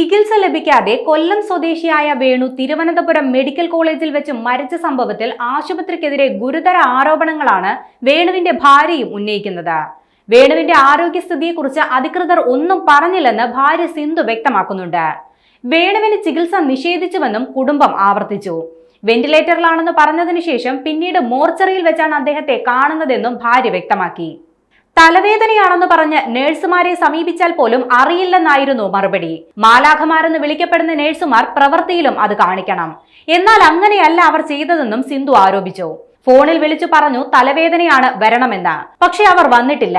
ചികിത്സ ലഭിക്കാതെ കൊല്ലം സ്വദേശിയായ വേണു തിരുവനന്തപുരം മെഡിക്കൽ കോളേജിൽ വെച്ച് മരിച്ച സംഭവത്തിൽ ആശുപത്രിക്കെതിരെ ഗുരുതര ആരോപണങ്ങളാണ് വേണുവിന്റെ ഭാര്യയും ഉന്നയിക്കുന്നത്. വേണുവിന്റെ ആരോഗ്യസ്ഥിതിയെക്കുറിച്ച് അധികൃതർ ഒന്നും പറഞ്ഞില്ലെന്ന് ഭാര്യ സിന്ധു വ്യക്തമാക്കുന്നുണ്ട്. വേണുവിന് ചികിത്സ നിഷേധിച്ചുവെന്നും കുടുംബം ആവർത്തിച്ചു. വെന്റിലേറ്ററിലാണെന്ന് പറഞ്ഞതിനു ശേഷം പിന്നീട് മോർച്ചറിയിൽ വെച്ചാണ് അദ്ദേഹത്തെ കാണുന്നതെന്നും ഭാര്യ വ്യക്തമാക്കി. തലവേദനയാണെന്ന് പറഞ്ഞ് നഴ്സുമാരെ സമീപിച്ചാൽ പോലും അറിയില്ലെന്നായിരുന്നു മറുപടി. മാലാഖമാരെന്ന് വിളിക്കപ്പെടുന്ന നഴ്സുമാർ പ്രവൃത്തിയിലും അത് കാണിക്കണം. എന്നാൽ അങ്ങനെയല്ല അവർ ചെയ്തതെന്നും സിന്ധു ആരോപിച്ചു. ഫോണിൽ വിളിച്ചു പറഞ്ഞു തലവേദനയാണ് വരണമെന്ന്. പക്ഷെ അവർ വന്നിട്ടില്ല.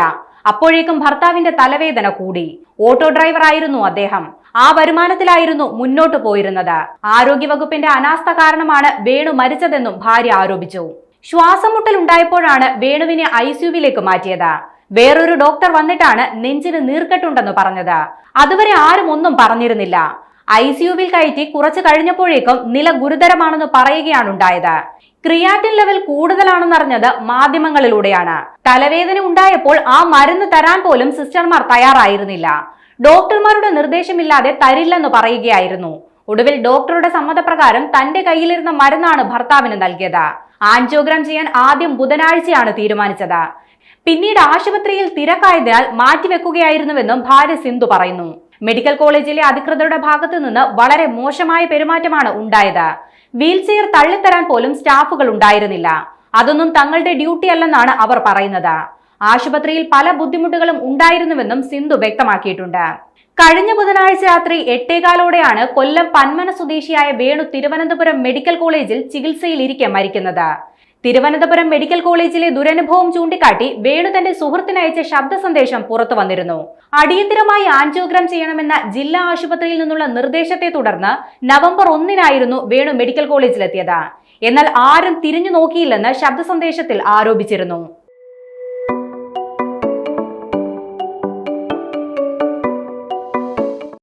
അപ്പോഴേക്കും ഭർത്താവിന്റെ തലവേദന കൂടി. ഓട്ടോ ഡ്രൈവർ ആയിരുന്നു അദ്ദേഹം. ആ വരുമാനത്തിലായിരുന്നു മുന്നോട്ടു പോയിരുന്നത്. ആരോഗ്യവകുപ്പിന്റെ അനാസ്ഥ കാരണമാണ് വേണു മരിച്ചതെന്നും ഭാര്യ ആരോപിച്ചു. ശ്വാസമുട്ടൽ ഉണ്ടായപ്പോഴാണ് വേണുവിനെ ഐ സിയുവിലേക്ക് മാറ്റിയത്. വേറൊരു ഡോക്ടർ വന്നിട്ടാണ് നെഞ്ചിന് നീർക്കെട്ടുണ്ടെന്ന് പറഞ്ഞത്. അതുവരെ ആരും ഒന്നും പറഞ്ഞിരുന്നില്ല. ഐ സിയുവിൽ കയറ്റി കുറച്ചു കഴിഞ്ഞപ്പോഴേക്കും നില ഗുരുതരമാണെന്ന് പറയുകയാണ് ഉണ്ടായത്. ക്രിയാറ്റിൻ ലെവൽ കൂടുതലാണെന്നറിഞ്ഞത് മാധ്യമങ്ങളിലൂടെയാണ്. തലവേദന ഉണ്ടായപ്പോൾ ആ മരുന്ന് തരാൻ പോലും സിസ്റ്റർമാർ തയ്യാറായിരുന്നില്ല. ഡോക്ടർമാരുടെ നിർദ്ദേശമില്ലാതെ തരില്ലെന്ന് പറയുകയായിരുന്നു. ഒടുവിൽ ഡോക്ടറുടെ സമ്മതപ്രകാരം തന്റെ കയ്യിലിരുന്ന മരുന്നാണ് ഭർത്താവിന് നൽകിയത്. ആൻജിയോഗ്രാം ചെയ്യാൻ ആദ്യം ബുധനാഴ്ചയാണ് തീരുമാനിച്ചത്. പിന്നീട് ആശുപത്രിയിൽ തിരക്കായതിനാൽ മാറ്റിവെക്കുകയായിരുന്നുവെന്നും ഭാര്യ സിന്ധു പറയുന്നു. മെഡിക്കൽ കോളേജിലെ അധികൃതരുടെ ഭാഗത്തു നിന്ന് വളരെ മോശമായ പെരുമാറ്റമാണ് ഉണ്ടായത്. വീൽചെയർ തള്ളിത്തരാൻ പോലും സ്റ്റാഫുകൾ ഉണ്ടായിരുന്നില്ല. അതൊന്നും തങ്ങളുടെ ഡ്യൂട്ടി അല്ലെന്നാണ് അവർ പറയുന്നത്. ആശുപത്രിയിൽ പല ബുദ്ധിമുട്ടുകളും ഉണ്ടായിരുന്നുവെന്നും സിന്ധു വ്യക്തമാക്കിയിട്ടുണ്ട്. കഴിഞ്ഞ ബുധനാഴ്ച രാത്രി എട്ടേകാലോടെയാണ് കൊല്ലം പന്മന സ്വദേശിയായ വേണു തിരുവനന്തപുരം മെഡിക്കൽ കോളേജിൽ ചികിത്സയിലിരിക്കെ മരിക്കുന്നത്. തിരുവനന്തപുരം മെഡിക്കൽ കോളേജിലെ ദുരനുഭവം ചൂണ്ടിക്കാട്ടി വേണു തന്റെ സുഹൃത്തിനയച്ച ശബ്ദ സന്ദേശം പുറത്തു വന്നിരുന്നു. അടിയന്തരമായി ആൻജിയോഗ്രാം ചെയ്യണമെന്ന ജില്ലാ ആശുപത്രിയിൽ നിന്നുള്ള നിർദ്ദേശത്തെ തുടർന്ന് നവംബർ ഒന്നിനായിരുന്നു വേണു മെഡിക്കൽ കോളേജിലെത്തിയത്. എന്നാൽ ആരും തിരിഞ്ഞു നോക്കിയില്ലെന്ന് ശബ്ദ സന്ദേശത്തിൽ ആരോപിച്ചിരുന്നു.